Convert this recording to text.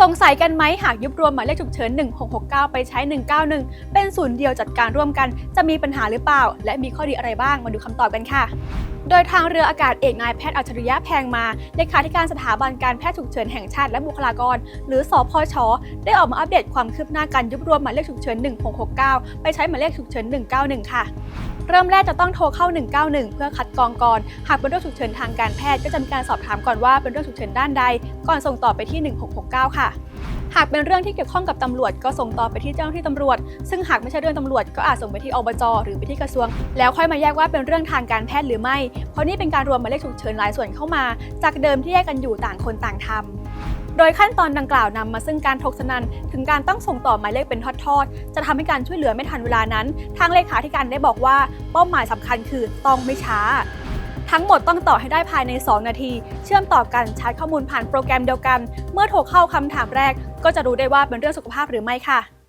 สงสัยกันไหมหากยุบรวมหมายเลขฉุกเฉิน 1669 ไปใช้ 191 เป็นศูนย์เดียวจัดการร่วมกัน จะมีปัญหาหรือเปล่า และมีข้อดีอะไรบ้างมาดูคำตอบกันค่ะโดยทางเรืออากาศเอกนายแพทย์อัจฉริยะแพงมาเลขาธิการสถาบันการแพทย์ฉุกเฉินแห่งชาติและบุคลากร หรือสพชได้ออกมาอัปเดตความคืบหน้าการยุบรวมหมายเลขฉุกเฉิน 1669 ไปใช้หมายเลขฉุกเฉิน 191 ค่ะ เริ่มแรกจะต้องโทรเข้า 191 เพื่อคัดกรองก่อน หากเป็นเรื่องฉุกเฉินทางการแพทย์ก็จะมีการสอบถามก่อนว่าเป็นเรื่องฉุกเฉินด้านใดก่อนส่งต่อไปที่ 1669 ค่ะ หากเป็นเรื่องที่เกี่ยวข้องกับตำรวจก็ส่งต่อไปที่เจ้าหน้าที่ตำรวจ ซึ่งหากไม่ใช่เรื่องตำรวจก็อาจส่งไปที่อบจหรือไปที่กระทรวง แล้วค่อยมาแยกว่าเป็นเรื่องทางการแพทย์หรือไม่ เพราะนี่เป็นการรวมหมายเลขฉุกเฉินหลายส่วนเข้ามา จากเดิมที่แยกกันอยู่ต่างคนต่างทำโดยขั้นตอนดังกล่าวนำมาซึ่งการถกสนันถึงการต้องส่งต่อหมายเลขเป็นทอดๆ จะทำให้การช่วยเหลือไม่ทันเวลานั้น ทางเลขาธิการได้บอกว่า เป้าหมายสำคัญคือต้องไม่ช้า ทั้งหมดต้องต่อให้ได้ภายใน 2 นาที เชื่อมต่อกันชาร์จข้อมูลผ่านโปรแกรมเดียวกัน เมื่อโทรเข้าคำถามแรก ก็จะรู้ได้ว่าเป็นเรื่องสุขภาพหรือไม่ค่ะ